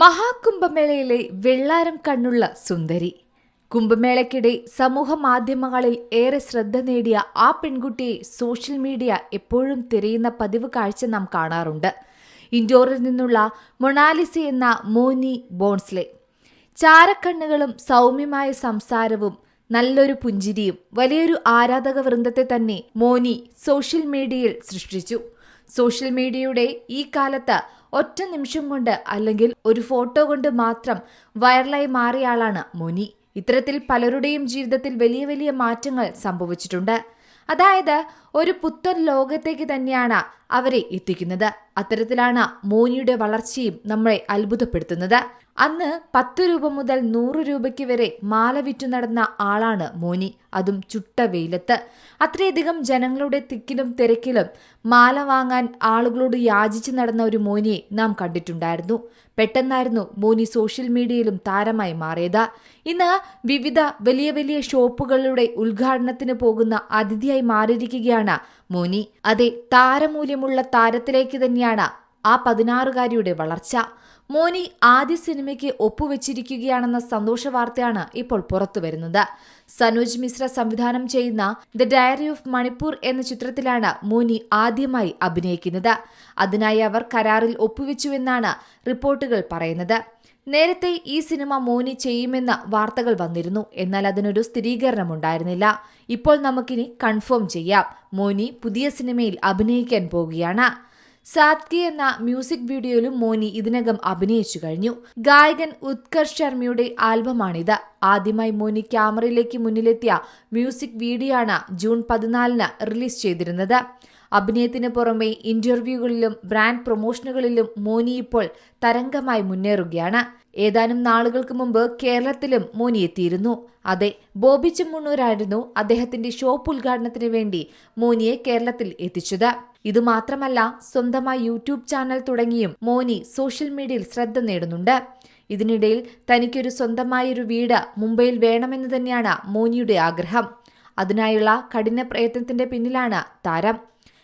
മഹാകുംഭമേളയിലെ വെള്ളാരം കണ്ണുള്ള സുന്ദരി. കുംഭമേളയ്ക്കിടെ സമൂഹ മാധ്യമങ്ങളിൽ ഏറെ ശ്രദ്ധ നേടിയ ആ പെൺകുട്ടിയെ സോഷ്യൽ മീഡിയ എപ്പോഴും തിരയുന്ന പതിവ് കാഴ്ച നാം കാണാറുണ്ട്. ഇൻഡോറിൽ നിന്നുള്ള മൊണാലിസ എന്ന മോനി ബോൺസ്ലെ. ചാരക്കണ്ണുകളും സൗമ്യമായ സംസാരവും നല്ലൊരു പുഞ്ചിരിയും വലിയൊരു ആരാധക വൃന്ദത്തെ തന്നെ മോനി സോഷ്യൽ മീഡിയയിൽ സൃഷ്ടിച്ചു. സോഷ്യൽ മീഡിയയുടെ ഈ കാലത്ത് ഒറ്റ നിമിഷം കൊണ്ട് അല്ലെങ്കിൽ ഒരു ഫോട്ടോ കൊണ്ട് മാത്രം വൈറലായി മാറിയ ആളാണ് മോനി. ഇത്തരത്തിൽ പലരുടെയും ജീവിതത്തിൽ വലിയ വലിയ മാറ്റങ്ങൾ സംഭവിച്ചിട്ടുണ്ട്. അതായത് ഒരു പുത്തൻ ലോകത്തേക്ക് തന്നെയാണ് അവരെ എത്തിക്കുന്നത്. അത്തരത്തിലാണ് മോനിയുടെ വളർച്ചയും നമ്മളെ അത്ഭുതപ്പെടുത്തുന്നത്. അന്ന് പത്ത് രൂപ മുതൽ നൂറ് രൂപയ്ക്ക് വരെ മാല വിറ്റു നടന്ന ആളാണ് മോനി. അതും ചുട്ട വെയിലത്ത്. അത്രയധികം ജനങ്ങളുടെ തിക്കിലും തിരക്കിലും മാല വാങ്ങാൻ ആളുകളോട് യാചിച്ചു നടന്ന ഒരു മോനിയെ നാം കണ്ടിട്ടുണ്ടായിരുന്നു. പെട്ടെന്നായിരുന്നു മോനി സോഷ്യൽ മീഡിയയിലും താരമായി മാറിയത്. ഇന്ന് വിവിധ വലിയ വലിയ ഷോപ്പുകളുടെ ഉദ്ഘാടനത്തിന് പോകുന്ന അതിഥിയായി മാറിയിരിക്കുകയാണ് മോനി. അതെ താരമൂല്യമുള്ള താരത്തിലേക്ക് തന്നെയാണ് ആ പതിനാറുകാരിയുടെ വളർച്ച. മോനി ആദ്യ സിനിമയ്ക്ക് ഒപ്പുവെച്ചിരിക്കുകയാണെന്ന സന്തോഷ വാർത്തയാണ് ഇപ്പോൾ പുറത്തുവരുന്നത്. സനോജ് മിശ്ര സംവിധാനം ചെയ്യുന്ന ദ ഡയറി ഓഫ് മണിപ്പൂർ എന്ന ചിത്രത്തിലാണ് മോനി ആദ്യമായി അഭിനയിക്കുന്നത്. അതിനായി അവർ കരാറിൽ ഒപ്പുവെച്ചുവെന്നാണ് റിപ്പോർട്ടുകൾ പറയുന്നത്. നേരത്തെ ഈ സിനിമ മോനി ചെയ്യുമെന്ന വാർത്തകൾ വന്നിരുന്നു. എന്നാൽ അതിനൊരു സ്ഥിരീകരണമുണ്ടായിരുന്നില്ല. ഇപ്പോൾ നമുക്കിനി കൺഫേം ചെയ്യാം. മോനി പുതിയ സിനിമയിൽ അഭിനയിക്കാൻ പോവുകയാണ്. സാത്കി എന്ന മ്യൂസിക് വീഡിയോയിലും മോനി ഇതിനകം അഭിനയിച്ചു കഴിഞ്ഞു. ഗായകൻ ഉത്കർഷ് ശർമ്മയുടെ ആൽബമാണിത്. ആദ്യമായി മോനി ക്യാമറയിലേക്ക് മുന്നിലെത്തിയ മ്യൂസിക് വീഡിയോ ആണ് ജൂൺ പതിനാലിന് റിലീസ് ചെയ്തിരുന്നത്. അഭിനയത്തിന് പുറമെ ഇന്റർവ്യൂകളിലും ബ്രാൻഡ് പ്രൊമോഷനുകളിലും മോനി ഇപ്പോൾ തരംഗമായി മുന്നേറുകയാണ്. ഏതാനും നാളുകൾക്ക് മുമ്പ് കേരളത്തിലും മോനി എത്തിയിരുന്നു. അതെ ബോബി ചെമ്മണ്ണൂരായിരുന്നു അദ്ദേഹത്തിന്റെ ഷോപ്പ് ഉദ്ഘാടനത്തിന് വേണ്ടി മോനിയെ കേരളത്തിൽ എത്തിച്ചത്. ഇതുമാത്രമല്ല സ്വന്തമായി യൂട്യൂബ് ചാനൽ തുടങ്ങിയും മോനി സോഷ്യൽ മീഡിയയിൽ ശ്രദ്ധ നേടുന്നുണ്ട്. ഇതിനിടയിൽ തനിക്കൊരു സ്വന്തമായൊരു വീട് മുംബൈയിൽ വേണമെന്ന് തന്നെയാണ് മോനിയുടെ ആഗ്രഹം. അതിനായുള്ള കഠിന പ്രയത്നത്തിന്റെ പിന്നിലാണ് താരം.